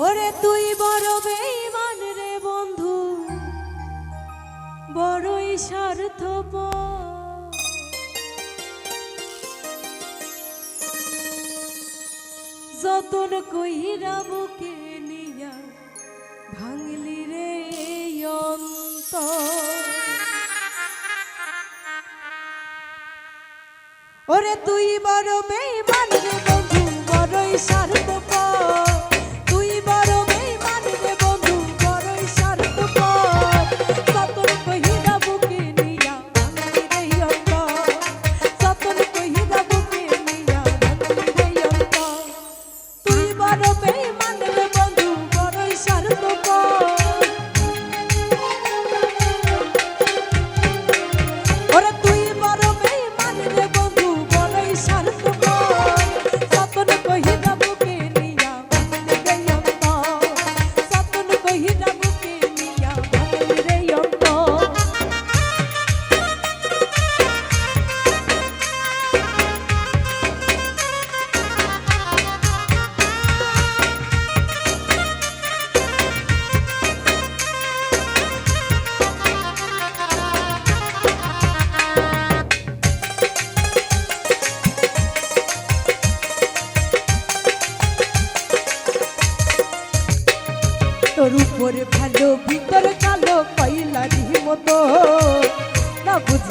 ওরে তুই বড় বেঈমান রে বন্ধু। বড়ই স্বার্থপ যতন কইরা বুকে নিয়া ভাঙলি রে অন্তর। ওরে তুই বড় বেঈমান রে বন্ধু, বড়ই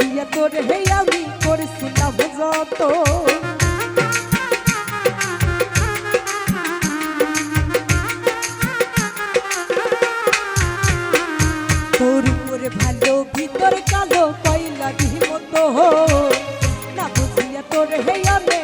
না বুঝিয়া তোর হে আমি করছিলাম যত। তোর উপরে ভালো, ভিতর কালো কইলারি মতো। না বুঝিয়া তোর হে আমি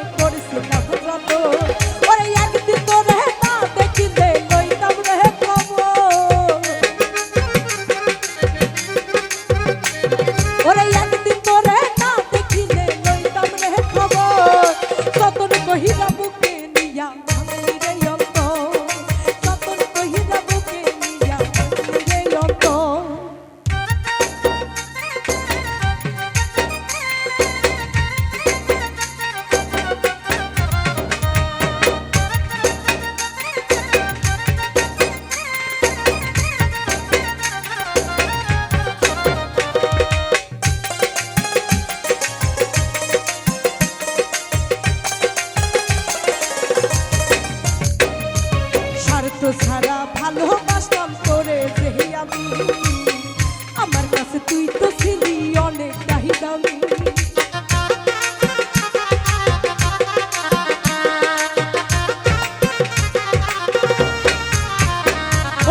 আমার কাছে তুই তো ছিলি অনেক দাহি দামি।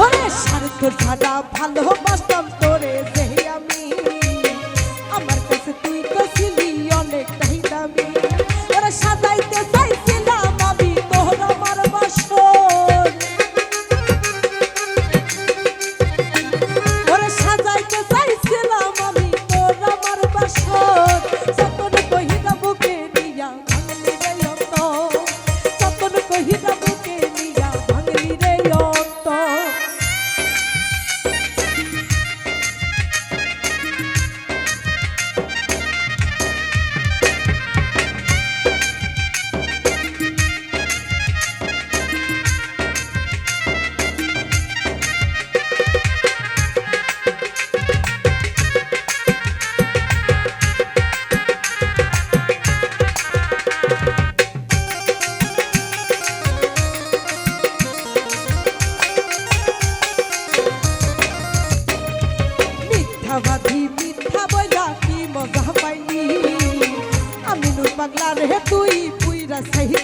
ওরে স্বার্থ ছাড়া ভালোবাসতাম